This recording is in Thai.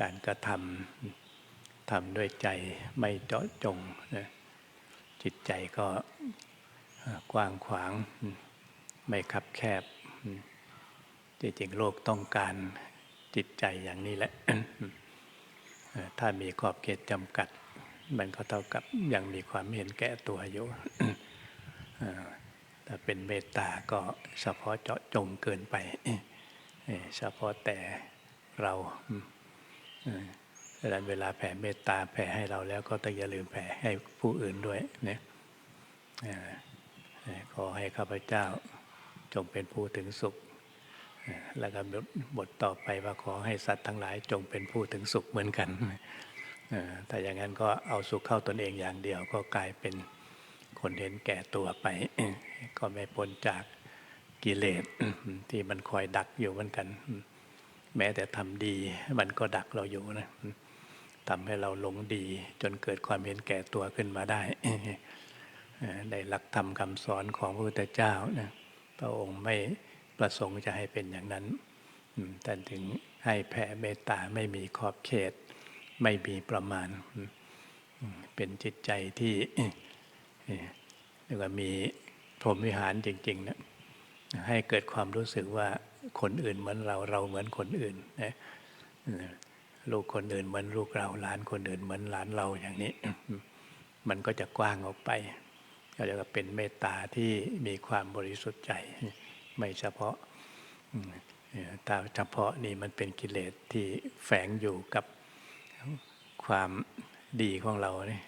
การกระทำทำด้วยใจไม่เจาะจงนะจิตใจก็กว้างขวาง ไม่คับแคบ จริงๆโลกต้องการจิตใจอย่างนี้แหละ ถ้ามีขอบเขตจำกัด มันก็เท่ากับยังมีความเห็นแก่ตัวอยู่ถ้าเป็นเมตตาก็เฉพาะเจาะจงเกินไป เฉพาะแต่เรา ดังนั้นเวลาแผ่เมตตาแผ่ให้เราแล้วก็ต้องอย่าลืมแผ่ให้ผู้อื่นด้วยเนี่ยขอให้ข้าพเจ้าจงเป็นผู้ถึงสุข แล้วก็บทต่อไปว่าขอให้สัตว์ทั้งหลายจงเป็นผู้ถึงสุขเหมือนกันแต่อย่างนั้นก็เอาสุขเข้าตนเองอย่างเดียวก็กลายเป็นคนเห็นแก่ตัวไป ก็ไม่พ้นจากกิเลสที่มันคอยดักอยู่เหมือนกัน แม้แต่ทำดีมันก็ดักเราอยู่นะทำให้เราหลงดี จนเกิดความเห็นแก่ตัวขึ้นมาได้ได้หลักธรรมคำสอนของพระพุทธเจ้านะพระองค์ไม่ประสงค์จะให้เป็นอย่างนั้นแต่ถึงให้แผ่เมตตาไม่มีขอบเขต ไม่มีประมาณ เป็นจิตใจที่เรียกว่ามีพรหมวิหารจริงๆนะให้เกิดความรู้สึกว่า คนอื่นเหมือนเราเราเหมือนคนอื่นนะลูกคนอื่นเหมือนลูกเราหลานคนอื่นเหมือนหลานเราอย่างนี้ มันก็จะกว้างออกไป ก็จะเป็นเมตตาที่มีความบริสุทธิ์ใจ ไม่เฉพาะตาเฉพาะนี่มันเป็นกิเลสที่แฝงอยู่กับความดีของเราเนี่ย